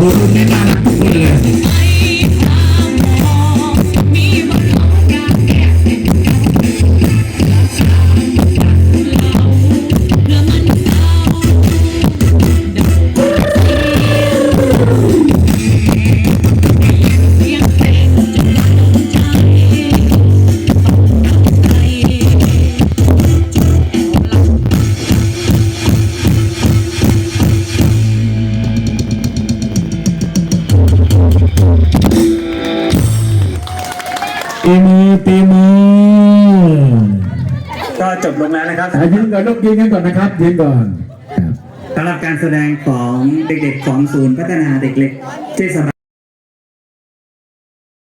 Por un enano, por it. ตีมือตีมือก็จบลงแล้วนะครับอะยืนก่อนลูกยืนกันก่อนนะครับยืนก่อนครับ สำหรับการแสดงของเด็กๆของศูนย์พัฒนาเด็กเล็กเทศบาล